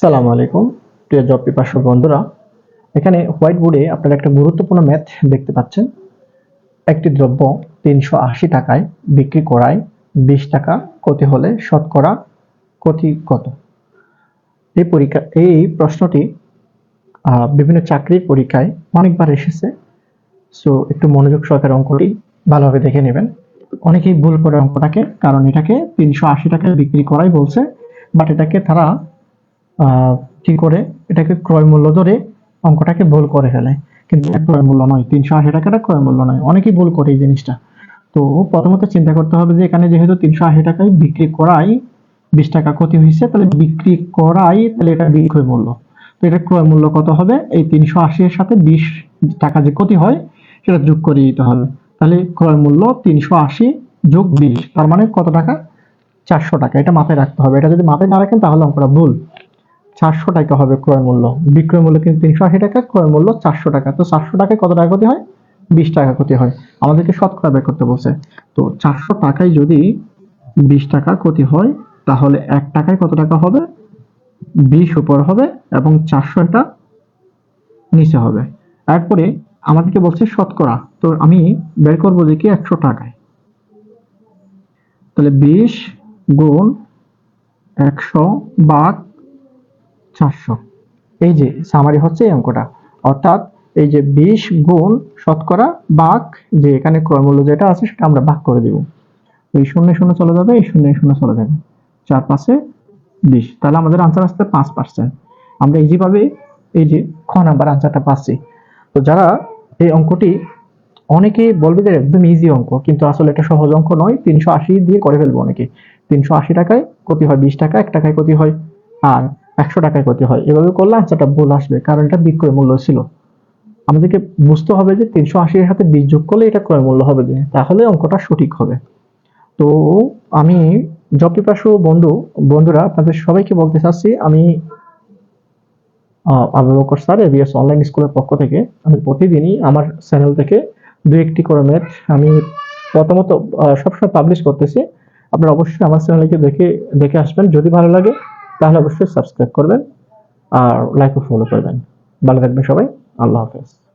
সালামু আলাইকুম। প্রিয় জব পিপাসু বন্ধুরা, এখানে হোয়াইট বোর্ডে আপনারা একটা গুরুত্বপূর্ণ ম্যাথ দেখতে পাচ্ছেন। একটি দ্রব্য তিনশো আশি টাকায় বিক্রি করায় বিশ টাকা ক্ষতি হলে শতকরা ক্ষতি কত? এই পরীক্ষা, এই প্রশ্নটি বিভিন্ন চাকরির পরীক্ষায় অনেকবার এসেছে। সো, একটু মনোযোগ সহকারে অঙ্কটি ভালোভাবে দেখে নেবেন। অনেকেই ভুল করে অঙ্কটাকে, কারণ এটাকে তিনশো আশি টাকায় বিক্রি করাই বলছে, বাট এটাকে তারা কি করে? এটাকে ক্রয় মূল্য ধরে অঙ্কটাকে ভুল করে ফেলে। কিন্তু এটা ক্রয় মূল্য নয় তিনশো আশি টাকাটা ক্রয় মূল্য নয়। অনেকেই ভুল করে এই জিনিসটা। তো প্রথমত চিন্তা করতে হবে যে এখানে যেহেতু তিনশো আশি টাকায় বিক্রি করাই বিশ টাকা ক্ষতি হয়েছে তাহলে বিক্রি করাই তাহলে এটা বিক্রয় মূল্য। তো এটা ক্রয় মূল্য কত হবে? এই তিনশো আশি এর সাথে বিশ টাকা যে ক্ষতি হয় সেটা যোগ করে দিতে হবে। তাহলে ক্রয় মূল্য তিনশো আশি যোগ বিশ তার মানে কত টাকা? চারশো টাকা। এটা মাথায় রাখতে হবে। এটা যদি মাথায় না রাখেন তাহলে অঙ্কটা ভুল। চারশো টাকা হবে ক্রয় মূল্য। বিক্রয় মূল্য কিন্তু তিনশো আশি টাকা, ক্রয় মূল্য চারশো টাকা। তো চারশো টাকায় কত টাকা ক্ষতি হয়? বিশ টাকা ক্ষতি হয়। আমাদেরকে শতকরা বের করতে বলছে। তো চারশো টাকায় যদি বিশ টাকা ক্ষতি হয়, তাহলে এক টাকায় কত টাকা হবে? বিশ উপর হবে এবং চারশো এটা নিচে হবে। এরপরে আমাদেরকে বলছে শতকরা। তো আমি বের করব যে কি একশো টাকায়। তাহলে বিশ গুণ একশো বাঘ চারশো। এই যে সামারি হচ্ছে এই অঙ্কটা। অর্থাৎ এই যে বিশ গুণ শতকরা বাঘ, যে এখানে ক্রয় মূল্য যেটা আছে সেটা আমরা ভাগ করে দিব। এই শূন্য শূন্য চলে যাবে, এই শূন্য শূন্য চলে যাবে। চার পাশে বিশ। তাহলে আমাদের আনসার আসতে পাঁচ পার্সেন্ট আমরা ইজিভাবে এই যে খ নাম্বার আনসারটা পাচ্ছি। তো যারা এই অঙ্কটি অনেকে বলবে যে একদম ইজি অঙ্ক, কিন্তু আসলে এটা সহজ অঙ্ক নয়। তিনশো আশি দিয়ে করে ফেলব অনেকে। তিনশো আশি টাকায় ক্ষতি হয়, বিশ টাকা, এক টাকায় ক্ষতি হয়। আর একশো টাকায় ক্ষতি হয়। এভাবে করলে আনসারটা ভুল আসবে, কারণ এটা বিক্রয় মূল্য ছিল। আমাদেরকে বুঝতে হবে যে তিনশো আশি এর সাথে বিশ যোগ করলে এটা ক্রয় মূল্য হবে তাহলে অঙ্কটা সঠিক হবে। তো আমি জব বন্ধু, বন্ধুরা, আপনাদের সবাইকে বলতে চাচ্ছি, আমি আবু স্যার, এবিএস অনলাইন স্কুলের পক্ষ থেকে, আমি প্রতিদিনই আমার চ্যানেল থেকে দু একটি করে ম্যাথ আমি প্রথমত সবসময় পাবলিশ করতেছি। আপনারা অবশ্যই আমার চ্যানেলকে দেখে দেখে আসবেন। যদি ভালো লাগে তাহলে অবশ্যই সাবস্ক্রাইব করবেন আর লাইক ও ফলো করবেন। ভালো থাকবেন সবাই। আল্লাহ হাফেজ।